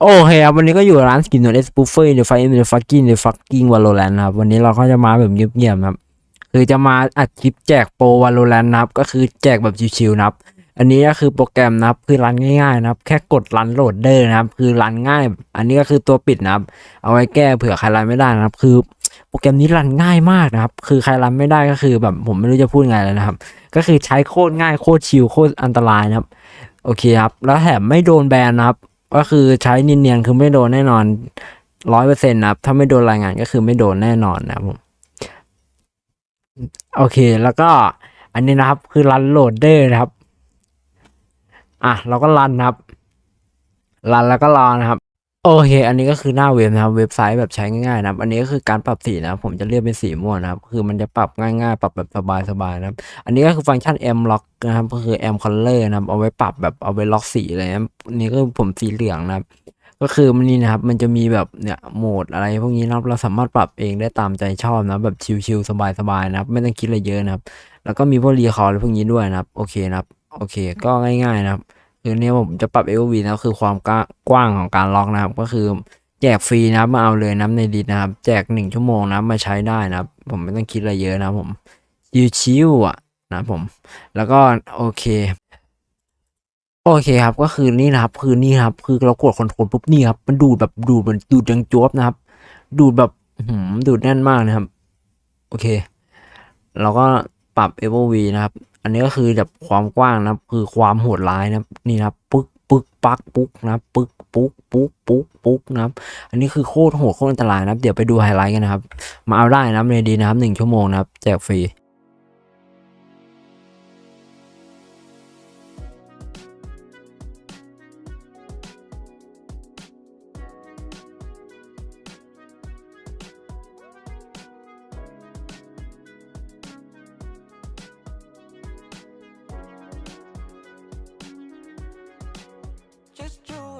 โอเคครับวันนี้ก็อยู่ร้านสกินโนเอสปูเฟอร์เดอะไฟเดอะฟักกิ้งเดอะฟักกิ้งวาโลแรนครับวันนี้เราก็จะมาแบบเงียบๆครับคือจะมาอัดคลิปแจกโปรวาโลแรนนะครับก็คือแจกแบบชิวๆนะครับอันนี้ก็คือโปรแกรมนะครับคือรันง่ายๆนะครับ แค่กดรันโหลดเดอร์นะครับ คือรันง่าย อันนี้ก็คือตัวปิดนะครับ เอาไว้แก้เผื่อใครรันไม่ได้นะครับ คือโปรแกรมนี้รันง่ายมากนะครับ คือใครรันไม่ได้ก็คือแบบผมไม่รู้จะพูดไงเลยนะครับ ก็คือใช้โคตรง่ายโคตรชิลโคตรอันตรายนะครับ โอเคครับ แล้วแถมไม่โดนแบนนะครับ ก็คือใช้เนียนๆคือไม่โดนแน่นอนร้อยเปอร์เซ็นต์นะครับ ถ้าไม่โดนรายงานก็คือไม่โดนแน่นอนนะครับผมโอเคแล้วก็อันนี้นะครับคือรันโหลดเดอร์นะครับ อะเราก็รันนะครับ รันแล้วก็รอนะครับ โอเค อันนี้ก็คือหน้าเว็บนะครับ เว็บไซต์แบบใช้ง่ายๆนะครับ อันนี้ก็คือการปรับสีนะครับ ผมจะเลือกเป็นสีม่วงนะครับ คือมันจะปรับง่ายๆ ปรับแบบสบายๆนะครับ อันนี้ก็คือฟังก์ชัน M lock นะครับ ก็คือ M color นะครับ เอาไว้ปรับแบบเอาไว้ล็อกสีอะไรนะนนี้ก็ผมสีเหลืองนะครับ ก็คือมันนี่นะครับ มันจะมีแบบเนี่ยโหมดอะไรพวกนี้นะครับเราสามารถปรับเองได้ตามใจชอบนะ แบบชิลๆสบายๆนะครับ ไม่ต้องคิดอะไรเยอะนะครับ แล้วก็มีพวกรีคอร์อะไรพวกนี้ด้วยนะครับ โอเคนะครับ โอเค ก็ง่ายๆนะครับ คือเนี่ยผมจะปรับ LV นะครับคือความกว้างของการล็อกนะครับ ก็คือแจกฟรีนะมาเอาเลยนะครับในดิสนะครับ แจกหนึ่งชั่วโมงนะมาใช้ได้นะครับ ผมไม่ต้องคิดอะไรเยอะนะครับผมชิวอะนะครับผม แล้วก็โอเคโอเคครับก็คือนี่นะครับคือนี่ครับ คือเรากดคอนโทรลปุ๊บนี่ครับมันดูดแบบดูดมือนดูดดังจวบนะครับ ดูดแบบหืมดูดแน่นมากนะครับ โอเค เราก็ปรับ FOV นะครับ อันนี้ก็คือแบบความกว้างนะคือความโหดร้ายนะนี่นะปึ๊กปึ๊กปักปุ๊กนะปึ๊กปุ๊กปุ๊กปุ๊กปุ๊กนะครับอันนี้คือโคตรโหดโคตรอันตรายนะเดี๋ยวไปดูไฮไลท์กันนะครับ มาเอาได้นะครับในดีนะครับหนึ่งชั่วโมงนะครับแจกฟรี just you